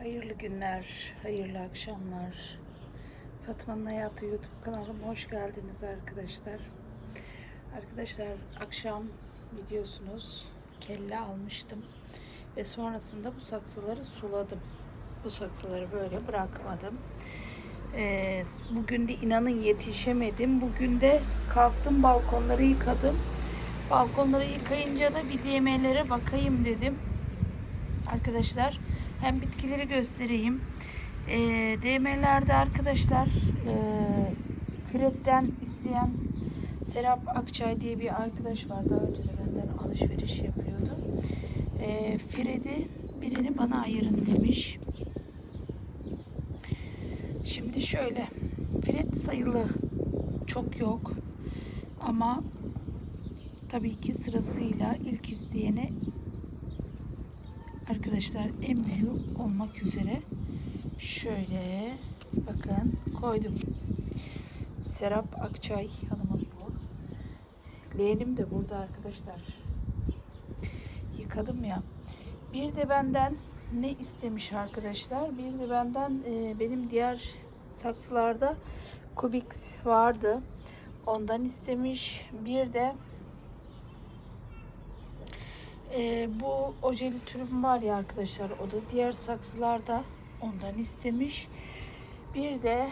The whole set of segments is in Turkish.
Hayırlı günler, hayırlı akşamlar. Fatma'nın Hayatı YouTube kanalıma hoş geldiniz arkadaşlar. Arkadaşlar akşam biliyorsunuz kelle almıştım ve sonrasında bu saksıları suladım. Bu saksıları böyle bırakmadım. Ee, bugün de inanın yetişemedim. Bugün de kalktım balkonları yıkadım. Balkonları yıkayınca da bir DM'lere bakayım dedim. Arkadaşlar hem bitkileri göstereyim. E, DM'lerde arkadaşlar e, Fred'den isteyen Serap Akçay diye bir arkadaş var. Daha önce de benden alışveriş yapıyordu. E, Fred'i birini bana ayırın demiş. Şimdi şöyle. Fred sayılı çok yok. Ama tabii ki sırasıyla ilk isteyene arkadaşlar en büyük olmak üzere şöyle bakın koydum. Serap Akçay hanımın bu. Leğenim de burada arkadaşlar. Yıkadım ya. Bir de benden ne istemiş arkadaşlar? Bir de benden e, benim diğer saksılarda kubik vardı. Ondan istemiş. Bir de e, bu ojeli türüm var ya arkadaşlar. O da diğer saksılarda ondan istemiş. Bir de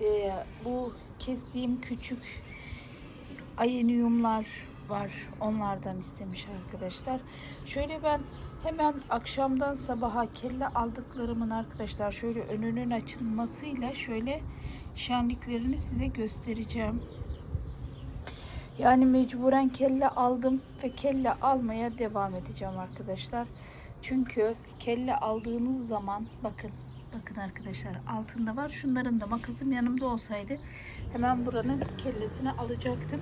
e, bu kestiğim küçük ayeniyumlar var. Onlardan istemiş arkadaşlar. Şöyle ben hemen akşamdan sabaha kelle aldıklarımın arkadaşlar şöyle önünün açılmasıyla şöyle şenliklerini size göstereceğim. Yani mecburen kelle aldım ve kelle almaya devam edeceğim arkadaşlar. Çünkü kelle aldığınız zaman bakın bakın arkadaşlar altında var. Şunların da makasım yanımda olsaydı hemen buranın kellesini alacaktım.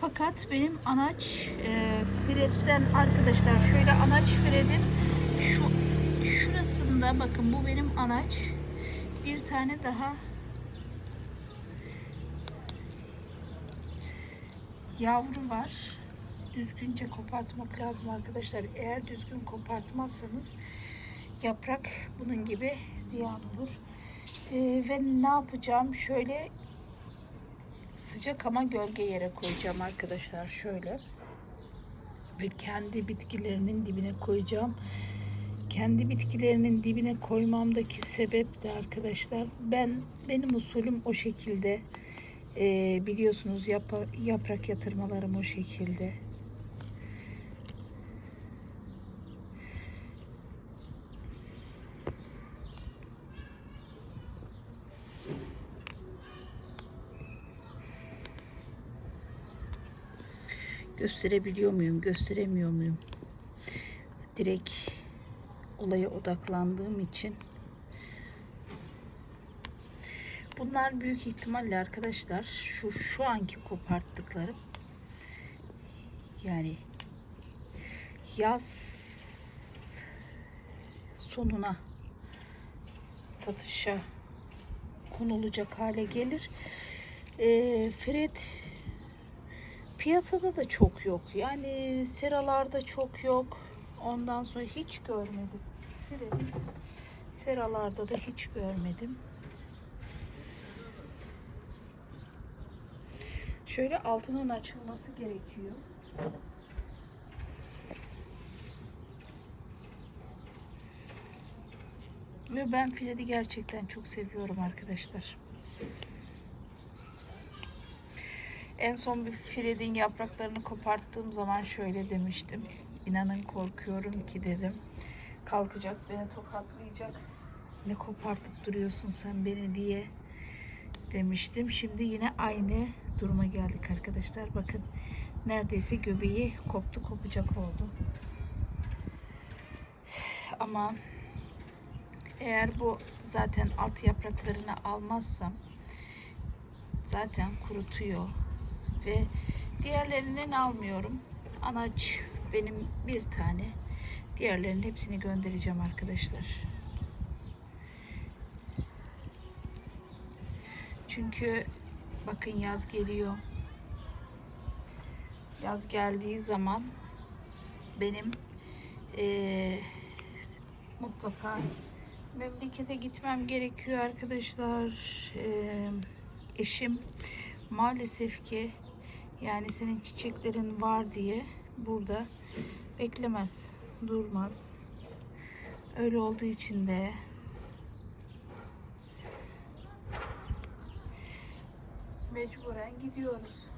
Fakat benim anaç e, Fred'den arkadaşlar şöyle anaç Fred'in şu şurasında bakın bu benim anaç. Bir tane daha yavru var. Düzgünce kopartmak lazım arkadaşlar. Eğer düzgün kopartmazsanız yaprak bunun gibi ziyan olur. Ee, ve ne yapacağım? Şöyle sıcak ama gölge yere koyacağım arkadaşlar. Şöyle. Ve kendi bitkilerinin dibine koyacağım. Kendi bitkilerinin dibine koymamdaki sebep de arkadaşlar ben benim usulüm o şekilde. Ee, biliyorsunuz yap yaprak yatırmalarım o şekilde. Gösterebiliyor muyum, gösteremiyor muyum? Direkt olaya odaklandığım için Bunlar büyük ihtimalle arkadaşlar şu şu anki koparttıklarım yani yaz sonuna satışa konulacak hale gelir. Ee, Fred piyasada da çok yok. Yani seralarda çok yok. Ondan sonra hiç görmedim. Fred'i seralarda da hiç görmedim. Şöyle altının açılması gerekiyor. Ve ben filedi gerçekten çok seviyorum arkadaşlar. En son bir filedin yapraklarını koparttığım zaman şöyle demiştim. İnanın korkuyorum ki dedim. Kalkacak beni tokatlayacak. Ne kopartıp duruyorsun sen beni diye demiştim. Şimdi yine aynı duruma geldik arkadaşlar. Bakın neredeyse göbeği koptu kopacak oldu. Ama eğer bu zaten alt yapraklarını almazsam zaten kurutuyor ve diğerlerinden almıyorum. Anaç benim bir tane. Diğerlerinin hepsini göndereceğim arkadaşlar. Çünkü bakın yaz geliyor. Yaz geldiği zaman benim eee, mutlaka. Memlekete gitmem gerekiyor arkadaşlar. Ee, eşim maalesef ki yani senin çiçeklerin var diye burada beklemez, durmaz. Öyle olduğu için de mecburen gidiyoruz.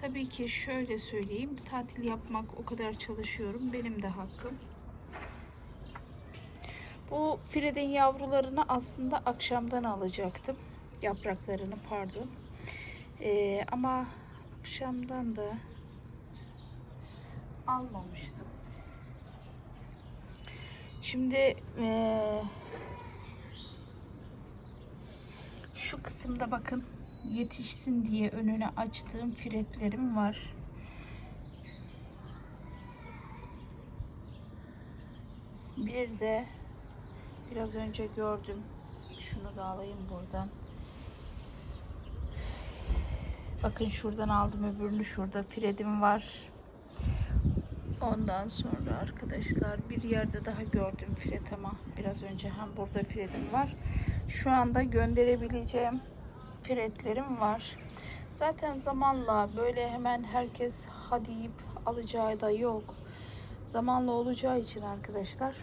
Tabii ki şöyle söyleyeyim, tatil yapmak o kadar çalışıyorum, benim de hakkım. Bu Fred'in yavrularını aslında akşamdan alacaktım. Yapraklarını pardon. Ee, ama akşamdan da almamıştım. Şimdi ee, şu kısımda bakın yetişsin diye önüne açtığım firetlerim var. Bir de biraz önce gördüm. Şunu da alayım buradan. Bakın şuradan aldım öbürünü şurada Fred'im var. Ondan sonra arkadaşlar bir yerde daha gördüm Fred ama biraz önce hem burada Fred'im var. Şu anda gönderebileceğim Fred'lerim var. Zaten zamanla böyle hemen herkes hadi deyip alacağı da yok. Zamanla olacağı için arkadaşlar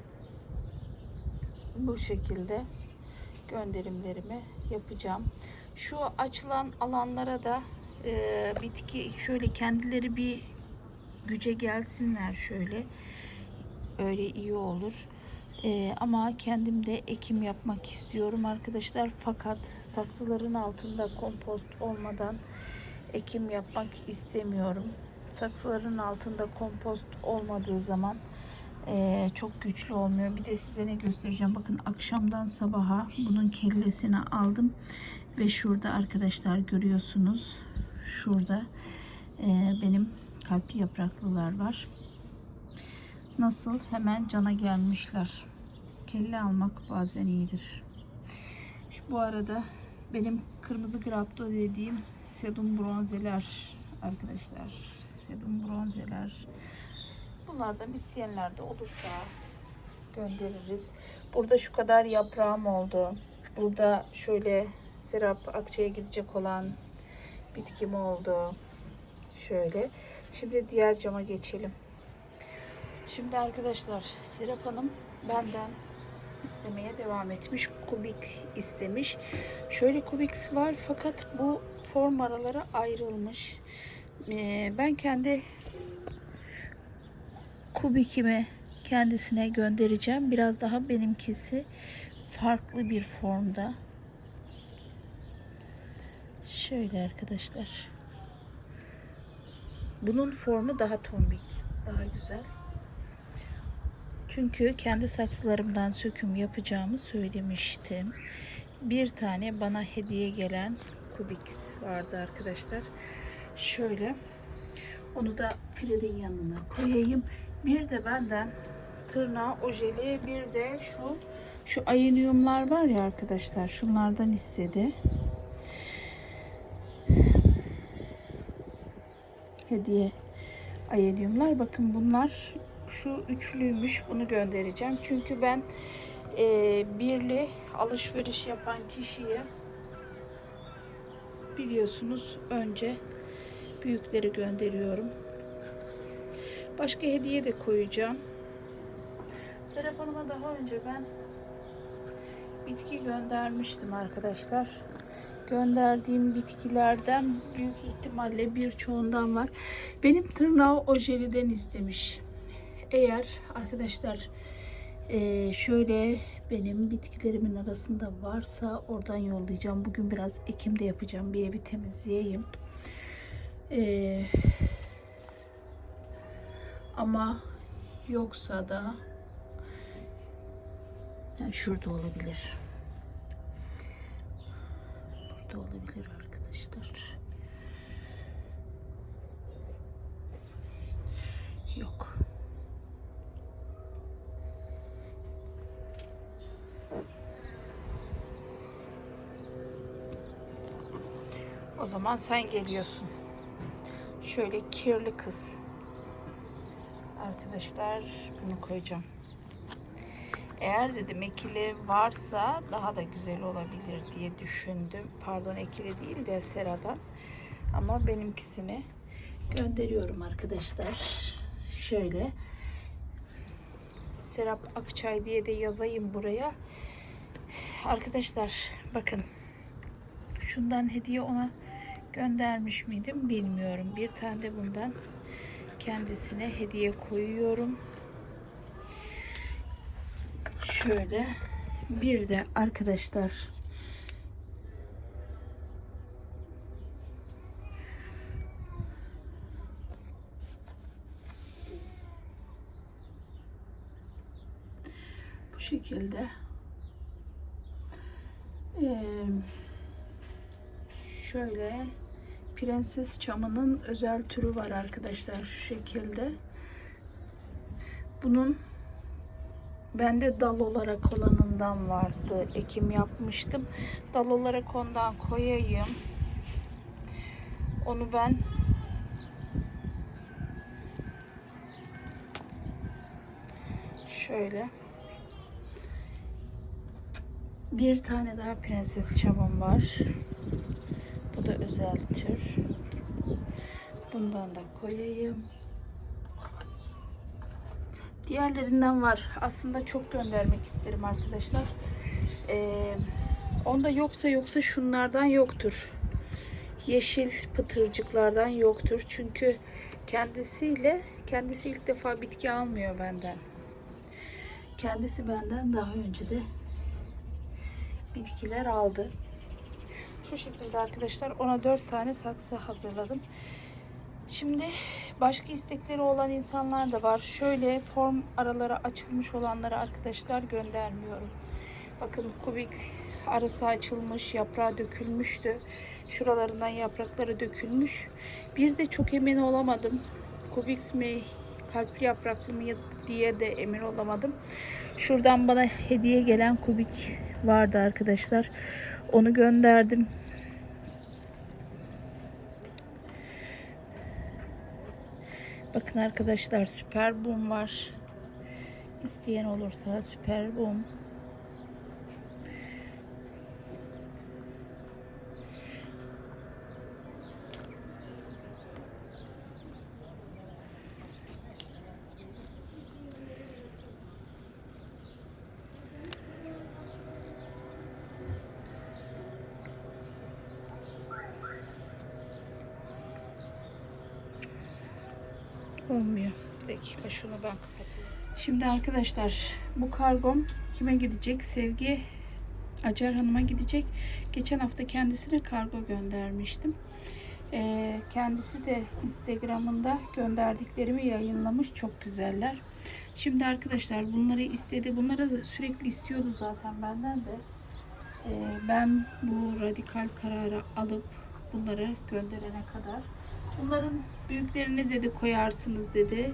bu şekilde gönderimlerimi yapacağım. Şu açılan alanlara da e, bitki şöyle kendileri bir güce gelsinler şöyle. Öyle iyi olur. E, ama kendim de ekim yapmak istiyorum arkadaşlar. Fakat saksıların altında kompost olmadan ekim yapmak istemiyorum. Saksıların altında kompost olmadığı zaman e, çok güçlü olmuyor. Bir de size ne göstereceğim. Bakın akşamdan sabaha bunun kellesini aldım ve şurada arkadaşlar görüyorsunuz. Şurada e, benim kalpli yapraklılar var. Nasıl hemen cana gelmişler. Kelle almak bazen iyidir. Şu, bu arada benim kırmızı grapto dediğim sedum bronzeler arkadaşlar. Sedum bronzeler. Bunlardan isteyenler de olursa göndeririz. Burada şu kadar yaprağım oldu. Burada şöyle Serap Akça'ya gidecek olan bitkim oldu. Şöyle. Şimdi diğer cama geçelim. Şimdi arkadaşlar Serap Hanım benden istemeye devam etmiş. Kubik istemiş. Şöyle kubik var fakat bu form araları ayrılmış. Ee, ben kendi kubikimi kendisine göndereceğim. Biraz daha benimkisi farklı bir formda. Şöyle arkadaşlar. Bunun formu daha tombik. Daha güzel. Çünkü kendi saksılarımdan söküm yapacağımı söylemiştim. Bir tane bana hediye gelen kubik vardı arkadaşlar. Şöyle. Onu da Fred'in yanına koyayım. Bir de benden tırnağı ojeli bir de şu şu ayıniyumlar var ya arkadaşlar. Şunlardan istedi. Hediye ayıniyumlar. Bakın bunlar şu üçlüymüş. Bunu göndereceğim. Çünkü ben e, birli alışveriş yapan kişiye biliyorsunuz önce büyükleri gönderiyorum. Başka hediye de koyacağım. Serap Hanım'a daha önce ben bitki göndermiştim arkadaşlar. Gönderdiğim bitkilerden büyük ihtimalle birçoğundan var. Benim tırnağı ojeliden istemiş. Eğer arkadaşlar e, şöyle benim bitkilerimin arasında varsa oradan yollayacağım. Bugün biraz ekim de yapacağım. Bir evi temizleyeyim. Eee ama yoksa da yani şurada olabilir. Burada olabilir arkadaşlar. Yok. O zaman sen geliyorsun. Şöyle kirli kız arkadaşlar bunu koyacağım. Eğer dedim ekili varsa daha da güzel olabilir diye düşündüm. Pardon ekili değil de seradan. Ama benimkisini gönderiyorum arkadaşlar. Şöyle. Serap Akçay diye de yazayım buraya. Arkadaşlar bakın. Şundan hediye ona göndermiş miydim bilmiyorum. Bir tane de bundan kendisine hediye koyuyorum. Şöyle bir de arkadaşlar bu şekilde eee, şöyle prenses çamının özel türü var arkadaşlar şu şekilde. Bunun bende dal olarak olanından vardı. Ekim yapmıştım. Dal olarak ondan koyayım. Onu ben şöyle bir tane daha prenses çamım var. Da özel tür. Bundan da koyayım. Diğerlerinden var. Aslında çok göndermek isterim arkadaşlar. Ee, onda yoksa yoksa şunlardan yoktur. Yeşil pıtırcıklardan yoktur. Çünkü kendisiyle kendisi ilk defa bitki almıyor benden. Kendisi benden daha önce de bitkiler aldı. Şu şekilde arkadaşlar ona 4 tane saksı hazırladım. Şimdi başka istekleri olan insanlar da var. Şöyle form araları açılmış olanları arkadaşlar göndermiyorum. Bakın kubik arası açılmış, yaprağı dökülmüştü. Şuralarından yaprakları dökülmüş. Bir de çok emin olamadım. Kubik mi, kalpli yapraklı mı diye de emin olamadım. Şuradan bana hediye gelen kubik vardı arkadaşlar. Onu gönderdim. Bakın arkadaşlar süper boom var. İsteyen olursa süper boom. Olmuyor. Bir dakika şunu ben. Şimdi arkadaşlar bu kargom kime gidecek? Sevgi Acar Hanım'a gidecek. Geçen hafta kendisine kargo göndermiştim. Ee, kendisi de Instagram'ında gönderdiklerimi yayınlamış. Çok güzeller. Şimdi arkadaşlar bunları istedi. Bunları da sürekli istiyordu zaten benden de. Ee, ben bu radikal kararı alıp bunları gönderene kadar Bunların büyüklerini dedi koyarsınız dedi.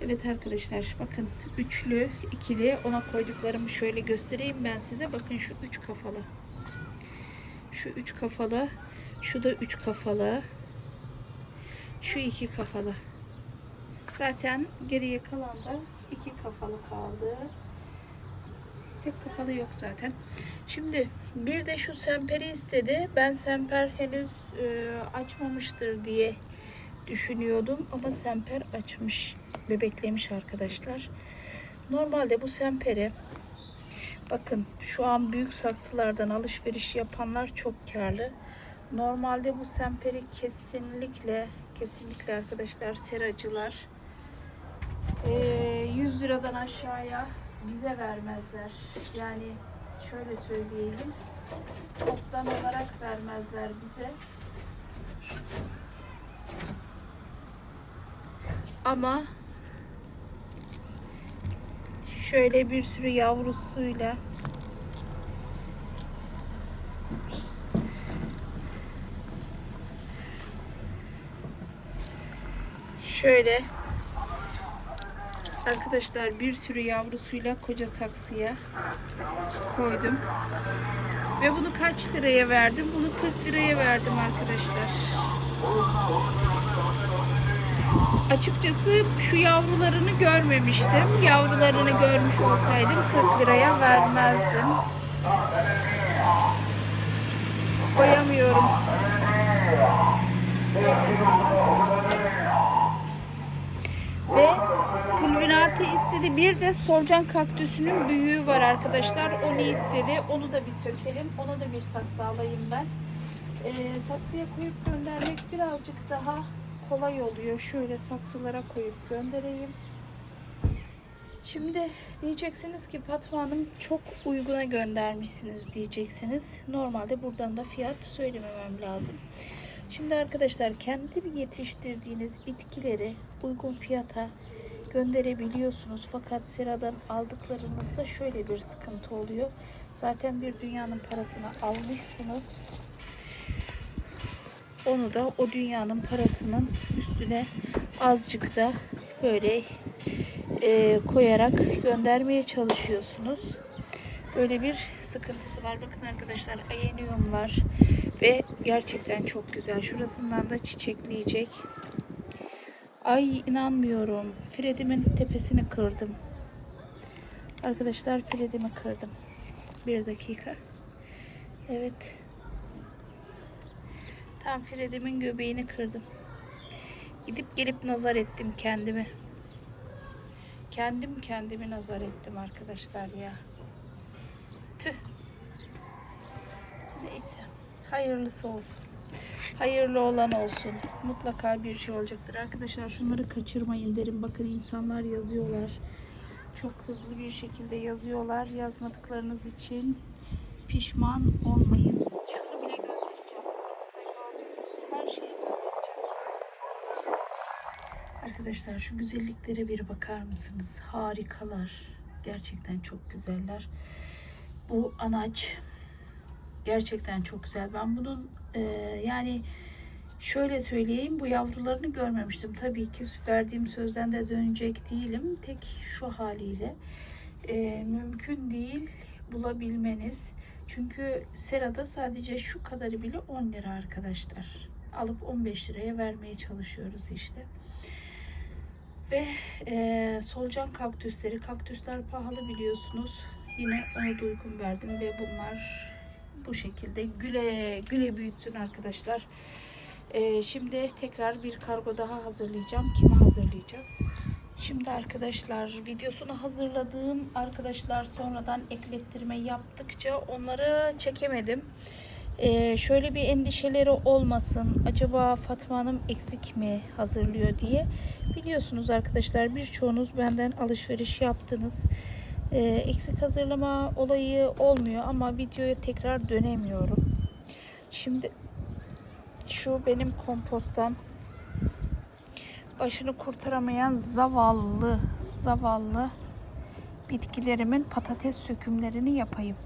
Evet arkadaşlar bakın üçlü ikili ona koyduklarımı şöyle göstereyim ben size. Bakın şu üç kafalı. Şu üç kafalı. Şu da üç kafalı. Şu iki kafalı. Zaten geriye kalan da iki kafalı kaldı. Tek kafalı yok zaten. Şimdi bir de şu semperi istedi. Ben semper henüz e, açmamıştır diye düşünüyordum ama semper açmış. Bebeklemiş arkadaşlar. Normalde bu semperi bakın şu an büyük saksılardan alışveriş yapanlar çok karlı. Normalde bu semperi kesinlikle kesinlikle arkadaşlar seracılar e, 100 liradan aşağıya bize vermezler. Yani şöyle söyleyelim. Toptan olarak vermezler bize. Ama şöyle bir sürü yavrusuyla şöyle arkadaşlar bir sürü yavrusuyla koca saksıya koydum. Ve bunu kaç liraya verdim? Bunu 40 liraya verdim arkadaşlar. Açıkçası şu yavrularını görmemiştim. Yavrularını görmüş olsaydım 40 liraya vermezdim. Koyamıyorum. Ve pulvinati istedi. Bir de solucan kaktüsünün büyüğü var arkadaşlar. Onu istedi. Onu da bir sökelim. Ona da bir saksı alayım ben. Ee, saksıya koyup göndermek birazcık daha kolay oluyor. Şöyle saksılara koyup göndereyim. Şimdi diyeceksiniz ki Fatma Hanım çok uyguna göndermişsiniz diyeceksiniz. Normalde buradan da fiyat söylememem lazım. Şimdi arkadaşlar kendi yetiştirdiğiniz bitkileri uygun fiyata gönderebiliyorsunuz. Fakat seradan aldıklarınızda şöyle bir sıkıntı oluyor. Zaten bir dünyanın parasını almışsınız. Onu da o dünyanın parasının üstüne azıcık da böyle e, koyarak göndermeye çalışıyorsunuz. Böyle bir sıkıntısı var. Bakın arkadaşlar ayeniyumlar ve gerçekten çok güzel. Şurasından da çiçekleyecek. Ay inanmıyorum. Fredimin tepesini kırdım. Arkadaşlar Fredimi kırdım. Bir dakika. Evet. Tam Fred'imin göbeğini kırdım. Gidip gelip nazar ettim kendimi. Kendim kendimi nazar ettim arkadaşlar ya. Tüh. Neyse. Hayırlısı olsun. Hayırlı olan olsun. Mutlaka bir şey olacaktır. Arkadaşlar şunları kaçırmayın derim. Bakın insanlar yazıyorlar. Çok hızlı bir şekilde yazıyorlar. Yazmadıklarınız için pişman olmayın. Şunu bile göndereceğim. Her şeyi göndereceğim. Arkadaşlar şu güzelliklere bir bakar mısınız? Harikalar. Gerçekten çok güzeller. Bu anaç gerçekten çok güzel. Ben bunun e, yani şöyle söyleyeyim bu yavrularını görmemiştim. Tabii ki verdiğim sözden de dönecek değilim. Tek şu haliyle e, mümkün değil bulabilmeniz. Çünkü serada sadece şu kadarı bile 10 lira arkadaşlar. Alıp 15 liraya vermeye çalışıyoruz işte. Ve e, solucan kaktüsleri. Kaktüsler pahalı biliyorsunuz. Yine ona da uygun verdim ve bunlar bu şekilde güle güle büyütsün arkadaşlar. E, şimdi tekrar bir kargo daha hazırlayacağım. Kime hazırlayacağız? Şimdi arkadaşlar videosunu hazırladığım arkadaşlar sonradan eklettirme yaptıkça onları çekemedim. Ee, şöyle bir endişeleri olmasın. Acaba Fatma Hanım eksik mi hazırlıyor diye. Biliyorsunuz arkadaşlar birçoğunuz benden alışveriş yaptınız. Ee, eksik hazırlama olayı olmuyor ama videoya tekrar dönemiyorum. Şimdi şu benim komposttan başını kurtaramayan zavallı zavallı bitkilerimin patates sökümlerini yapayım.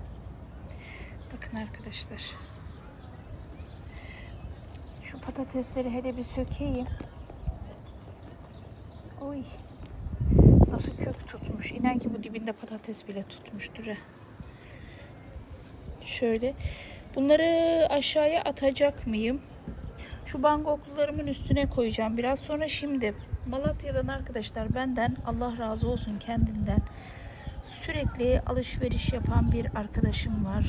Bakın arkadaşlar. Şu patatesleri hele bir sökeyim. Oy. Nasıl kök tutmuş. İnan ki bu dibinde patates bile tutmuştur. ha. Şöyle. Bunları aşağıya atacak mıyım? Şu bangoklularımın üstüne koyacağım biraz sonra şimdi Malatya'dan arkadaşlar benden Allah razı olsun kendinden sürekli alışveriş yapan bir arkadaşım var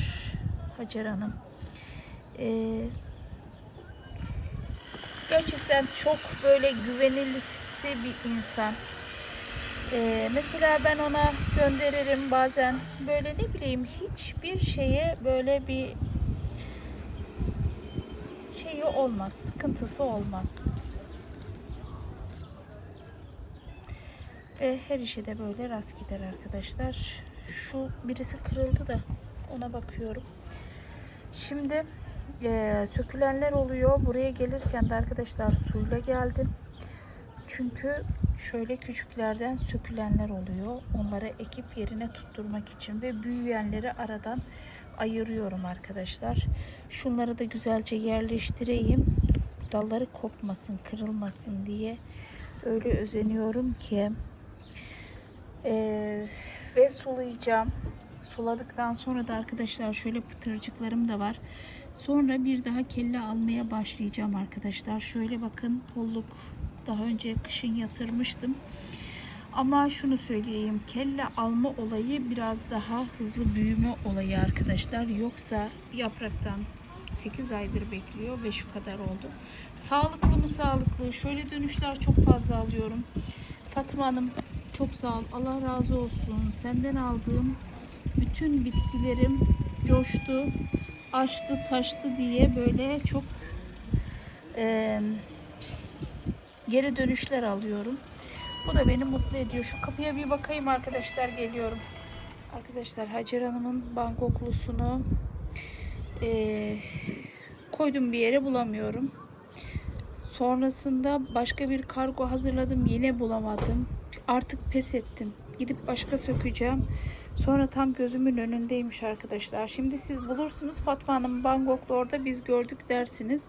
Hacer Hanım. Ee, gerçekten çok böyle güvenilisi bir insan. Ee, mesela ben ona gönderirim bazen böyle ne bileyim hiçbir şeye böyle bir şeyi olmaz, sıkıntısı olmaz. Ve her işe de böyle rast gider arkadaşlar. Şu birisi kırıldı da ona bakıyorum. Şimdi eee, sökülenler oluyor. Buraya gelirken de arkadaşlar suyla geldim. Çünkü şöyle küçüklerden sökülenler oluyor. Onları ekip yerine tutturmak için ve büyüyenleri aradan ayırıyorum arkadaşlar. Şunları da güzelce yerleştireyim. Dalları kopmasın, kırılmasın diye öyle özeniyorum ki. Ee, ve sulayacağım. Suladıktan sonra da arkadaşlar şöyle pıtırcıklarım da var. Sonra bir daha kelle almaya başlayacağım arkadaşlar. Şöyle bakın polluk Daha önce kışın yatırmıştım. Ama şunu söyleyeyim. Kelle alma olayı biraz daha hızlı büyüme olayı arkadaşlar. Yoksa yapraktan 8 aydır bekliyor ve şu kadar oldu. Sağlıklı mı sağlıklı? Şöyle dönüşler çok fazla alıyorum. Fatma Hanım çok sağ ol. Allah razı olsun. Senden aldığım bütün bitkilerim coştu, açtı, taştı diye böyle çok eee, geri dönüşler alıyorum. Bu da beni mutlu ediyor. Şu kapıya bir bakayım arkadaşlar geliyorum. Arkadaşlar Hacer Hanım'ın bangoklusunu eee, koydum bir yere bulamıyorum. Sonrasında başka bir kargo hazırladım yine bulamadım. Artık pes ettim. Gidip başka sökeceğim. Sonra tam gözümün önündeymiş arkadaşlar. Şimdi siz bulursunuz Fatma Hanım Bangkok'ta orada biz gördük dersiniz.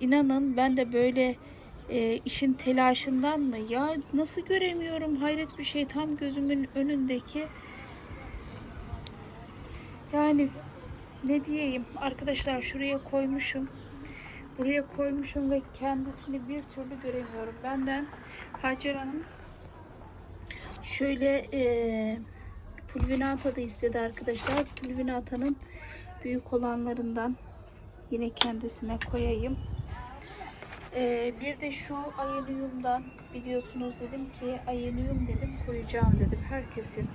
İnanın ben de böyle e, işin telaşından mı? Ya nasıl göremiyorum? Hayret bir şey tam gözümün önündeki. Yani ne diyeyim arkadaşlar şuraya koymuşum. Buraya koymuşum ve kendisini bir türlü göremiyorum. Benden Hacer Hanım şöyle e, pulvinata da istedi arkadaşlar. Pulvinata'nın büyük olanlarından yine kendisine koyayım. E, bir de şu ayeniyumdan biliyorsunuz dedim ki ayeniyum dedim koyacağım dedim herkesin.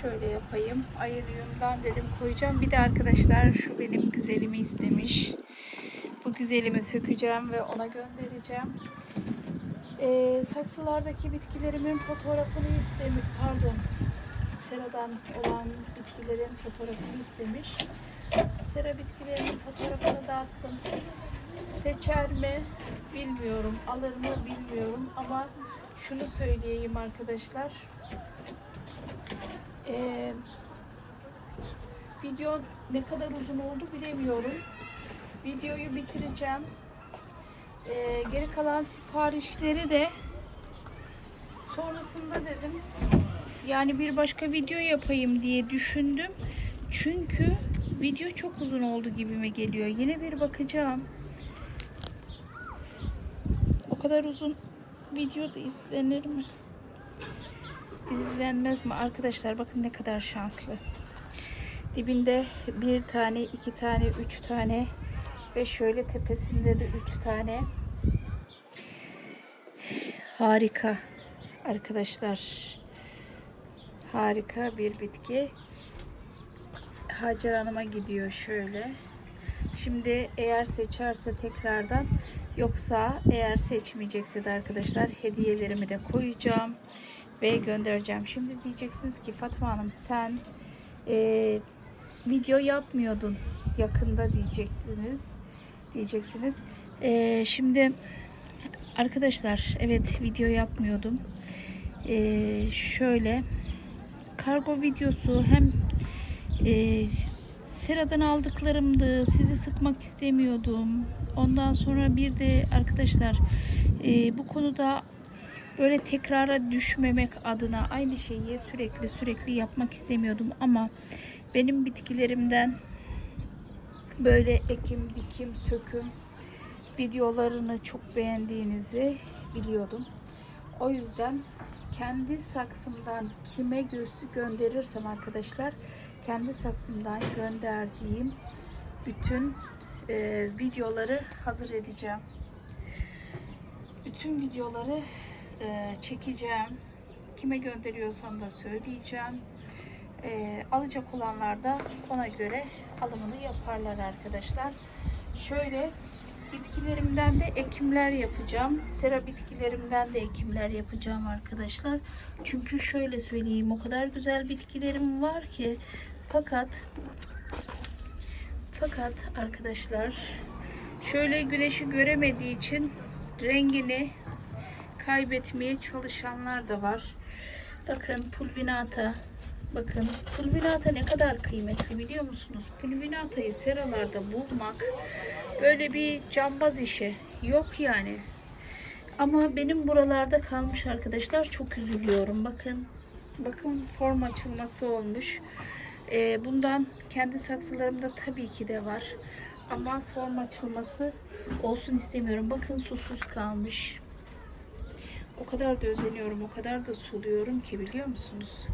Şöyle yapayım. Ayeniyumdan dedim koyacağım. Bir de arkadaşlar şu benim güzelimi istemiş. Bu güzelimi sökeceğim ve ona göndereceğim. Ee, saksılardaki bitkilerimin fotoğrafını istemiş. Pardon. Seradan olan bitkilerin fotoğrafını istemiş. Sera bitkilerinin fotoğrafını dağıttım. Seçer mi bilmiyorum. Alır mı bilmiyorum. Ama şunu söyleyeyim arkadaşlar. Ee, video ne kadar uzun oldu bilemiyorum. Videoyu bitireceğim. Ee, geri kalan siparişleri de sonrasında dedim yani bir başka video yapayım diye düşündüm. Çünkü video çok uzun oldu gibime geliyor. Yine bir bakacağım. O kadar uzun video da izlenir mi? İzlenmez mi? Arkadaşlar bakın ne kadar şanslı. Dibinde bir tane, iki tane, üç tane ve şöyle tepesinde de üç tane. Harika arkadaşlar. Harika bir bitki. Hacer Hanım'a gidiyor şöyle. Şimdi eğer seçerse tekrardan yoksa eğer seçmeyecekse de arkadaşlar hediyelerimi de koyacağım ve göndereceğim. Şimdi diyeceksiniz ki Fatma Hanım sen e, video yapmıyordun yakında diyecektiniz diyeceksiniz. E, şimdi arkadaşlar evet video yapmıyordum. E, şöyle kargo videosu hem e, Sera'dan aldıklarımdı. Sizi sıkmak istemiyordum. Ondan sonra bir de arkadaşlar e, bu konuda böyle tekrara düşmemek adına aynı şeyi sürekli sürekli yapmak istemiyordum ama benim bitkilerimden böyle ekim, dikim, söküm videolarını çok beğendiğinizi biliyordum. O yüzden kendi saksımdan kime gö- gönderirsem arkadaşlar kendi saksımdan gönderdiğim bütün e, videoları hazır edeceğim. Bütün videoları e, çekeceğim. Kime gönderiyorsam da söyleyeceğim. E, alacak olanlar da ona göre alımını yaparlar arkadaşlar. Şöyle bitkilerimden de ekimler yapacağım. Sera bitkilerimden de ekimler yapacağım arkadaşlar. Çünkü şöyle söyleyeyim o kadar güzel bitkilerim var ki fakat fakat arkadaşlar şöyle güneşi göremediği için rengini kaybetmeye çalışanlar da var. Bakın pulvinata. Bakın pulvinata ne kadar kıymetli biliyor musunuz? Pulvinatayı seralarda bulmak böyle bir cambaz işi. Yok yani. Ama benim buralarda kalmış arkadaşlar. Çok üzülüyorum. Bakın. Bakın form açılması olmuş. Ee, bundan kendi saksılarımda tabii ki de var. Ama form açılması olsun istemiyorum. Bakın susuz kalmış. O kadar da özeniyorum, o kadar da suluyorum ki biliyor musunuz?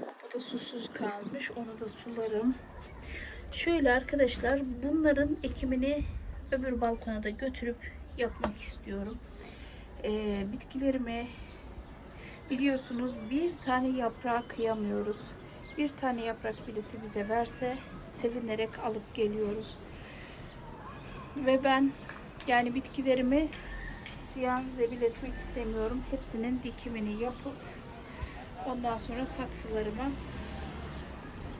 Bu da susuz kalmış. Onu da sularım. Şöyle arkadaşlar bunların ekimini öbür balkona da götürüp yapmak istiyorum. Ee, bitkilerimi biliyorsunuz bir tane yaprağa kıyamıyoruz. Bir tane yaprak birisi bize verse sevinerek alıp geliyoruz. Ve ben yani bitkilerimi ziyan zebil etmek istemiyorum. Hepsinin dikimini yapıp ondan sonra saksılarıma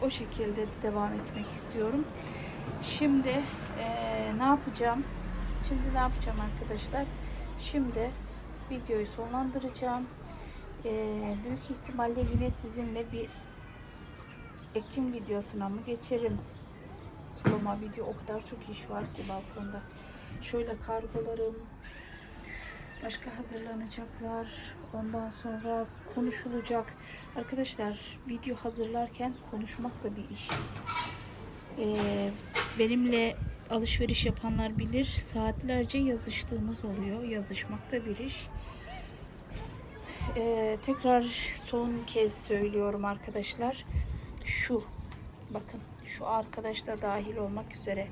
o şekilde devam etmek istiyorum. Şimdi eee, ne yapacağım? Şimdi ne yapacağım arkadaşlar? Şimdi videoyu sonlandıracağım. Eee, büyük ihtimalle yine sizinle bir Ekim videosuna mı geçerim? Sulama video o kadar çok iş var ki balkonda. Şöyle kargolarım, başka hazırlanacaklar. Ondan sonra konuşulacak. Arkadaşlar video hazırlarken konuşmak da bir iş. Ee, benimle alışveriş yapanlar bilir. Saatlerce yazıştığımız oluyor. Yazışmak da bir iş. Ee, tekrar son kez söylüyorum arkadaşlar. Şu bakın şu arkadaşta dahil olmak üzere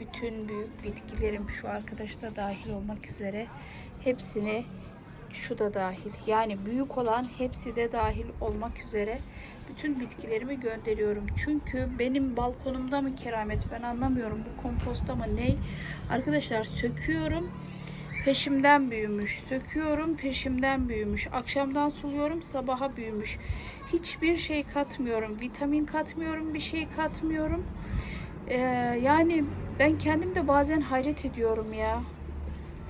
bütün büyük bitkilerim şu arkadaşta dahil olmak üzere hepsini şu da dahil yani büyük olan hepsi de dahil olmak üzere bütün bitkilerimi gönderiyorum. Çünkü benim balkonumda mı keramet ben anlamıyorum bu komposta mı ne? Arkadaşlar söküyorum peşimden büyümüş. Söküyorum peşimden büyümüş. Akşamdan suluyorum sabaha büyümüş. Hiçbir şey katmıyorum. Vitamin katmıyorum. Bir şey katmıyorum. Ee, yani ben kendim de bazen hayret ediyorum ya.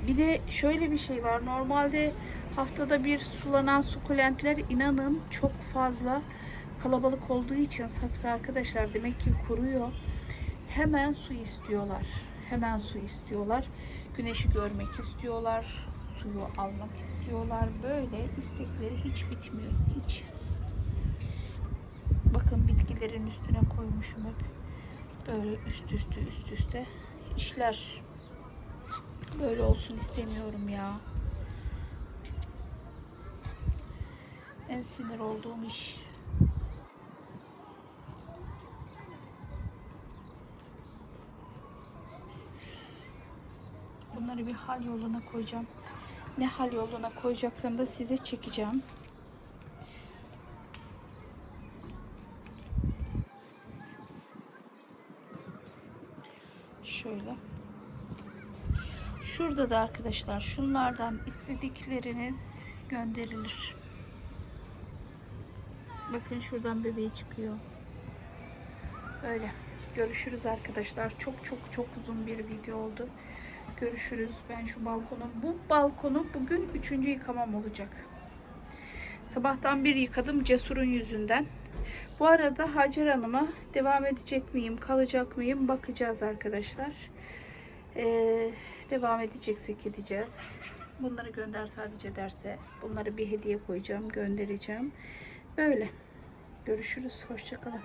Bir de şöyle bir şey var. Normalde haftada bir sulanan sukulentler inanın çok fazla kalabalık olduğu için saksı arkadaşlar demek ki kuruyor. Hemen su istiyorlar. Hemen su istiyorlar. Güneşi görmek istiyorlar. Suyu almak istiyorlar. Böyle istekleri hiç bitmiyor. Hiç. Bakın bitkilerin üstüne koymuşum hep. Böyle üst üste üst üste işler. Böyle olsun istemiyorum ya. En sinir olduğum iş. Bunları bir hal yoluna koyacağım. Ne hal yoluna koyacaksam da size çekeceğim. Şöyle. Şurada da arkadaşlar şunlardan istedikleriniz gönderilir. Bakın şuradan bebeği çıkıyor. Böyle. Görüşürüz arkadaşlar. Çok çok çok uzun bir video oldu. Görüşürüz. Ben şu balkonu, bu balkonu bugün üçüncü yıkamam olacak. Sabahtan bir yıkadım Cesur'un yüzünden. Bu arada Hacer Hanım'a devam edecek miyim, kalacak mıyım bakacağız arkadaşlar. Ee, devam edeceksek gideceğiz. Bunları gönder sadece derse. Bunları bir hediye koyacağım, göndereceğim. Böyle. Görüşürüz. Hoşçakalın.